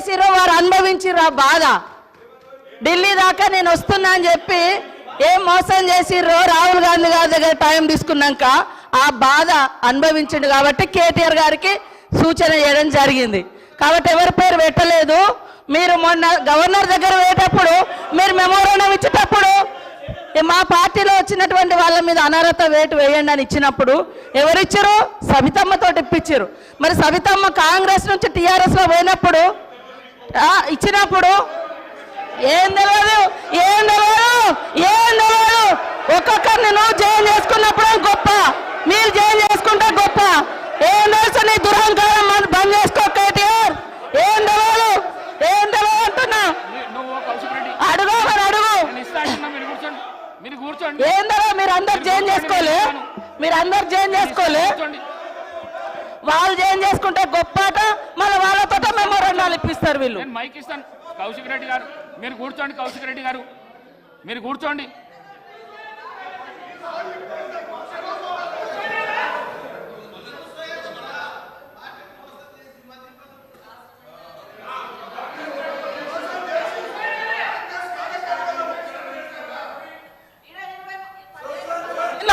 చేసిరో వారు అనుభవించిర్రు ఆ బాధ. ఢిల్లీ దాకా నేను వస్తున్నా అని చెప్పి ఏం మోసం చేసిర్రో రాహుల్ గాంధీ గారి దగ్గర టైం తీసుకున్నాక ఆ బాధ అనుభవించిండు కాబట్టి కేటీఆర్ గారికి సూచన చేయడం జరిగింది. కాబట్టి ఎవరి పేరు పెట్టలేదు. మీరు మొన్న గవర్నర్ దగ్గర పోయేటప్పుడు మీరు మెమోరాండం ఇచ్చేటప్పుడు మా పార్టీలో వచ్చినటువంటి వాళ్ళ మీద అనర్హత వేటు వేయండి అని ఇచ్చినప్పుడు ఎవరిచ్చారు? సబితమ్మతో ఇప్పించారు. మరి సబితమ్మ కాంగ్రెస్ నుంచి టీఆర్ఎస్లో పోయినప్పుడు ఇచ్చినప్పుడు? ఏం తెలియదు ఏం తెలియదు ఏం తెలియదు ఒక్కొక్కరిని నువ్వు జాయిన్ చేసుకున్నప్పుడు గొప్ప. మీరు జాయిన్ చేసుకుంటే గొప్ప. ఏం తెలుసు నీ దురహంకారం బంద్ చేసుకో కేటీఆర్? ఏం తెలియదు ఏం తెలియదు అంటున్నా. అడుగు మరి అడుగు. ఏం తెలియదు మీరు అందరు జైన్ చేసుకోలే. మీరు అందరు జైన్ చేసుకోలే. వాళ్ళు జైన్ చేసుకుంటే గొప్పట మళ్ళీ వీళ్ళు. నేను మైక్ ఇస్తాను. కౌశిక్ రెడ్డి గారు మీరు కూర్చోండి కౌశిక్ రెడ్డి గారు. మీరు కూర్చోండి.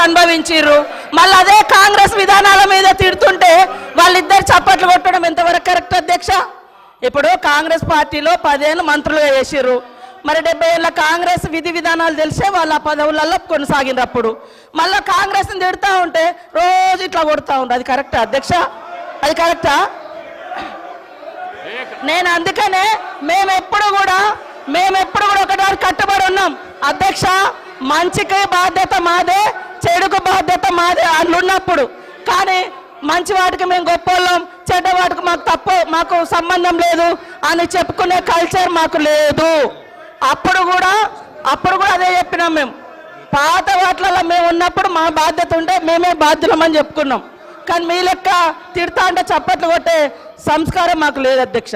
అనుభవించిర్రు? మళ్ళీ అదే కాంగ్రెస్ విధానాల మీద తిడుతుంటే వాళ్ళిద్దరు చప్పట్లు కొట్టడం ఎంతవరకు కరెక్ట్ అధ్యక్ష? ఇప్పుడు కాంగ్రెస్ పార్టీలో పదేళ్ళు మంత్రులుగా చేసిర్రు. మరి డెబ్బై ఏళ్ళ కాంగ్రెస్ విధి విధానాలు తెలిసే వాళ్ళ ఆ పదవులలో కొనసాగినప్పుడు అప్పుడు. మళ్ళీ కాంగ్రెస్ని తిడుతూ ఉంటే రోజు ఇట్లా కొడుతూ ఉంటారు అది కరెక్టా అధ్యక్ష? అది కరెక్టా? నేను అందుకనే మేము ఎప్పుడు కూడా మేము ఎప్పుడు కూడా ఒకటి కట్టుబడి ఉన్నాం. అధ్యక్ష మంచికి బాధ్యత మాదే చెడుకు బాధ్యత మాదే అట్లున్నప్పుడు కానీ మంచి వాటికి మేము గొప్పోళ్ళం చెడ్డ వాటికి మాకు తప్పు మాకు సంబంధం లేదు అని చెప్పుకునే కల్చర్ మాకు లేదు. అప్పుడు కూడా అప్పుడు కూడా అదే చెప్పినాం మేము. పాత వాటిలలో మేము ఉన్నప్పుడు మా బాధ్యత ఉంటే మేమే బాధ్యులమని చెప్పుకున్నాం. కానీ మీ లెక్క తిడతా అంటే చప్పట్లు కొట్టే సంస్కారం మాకు లేదు అధ్యక్ష.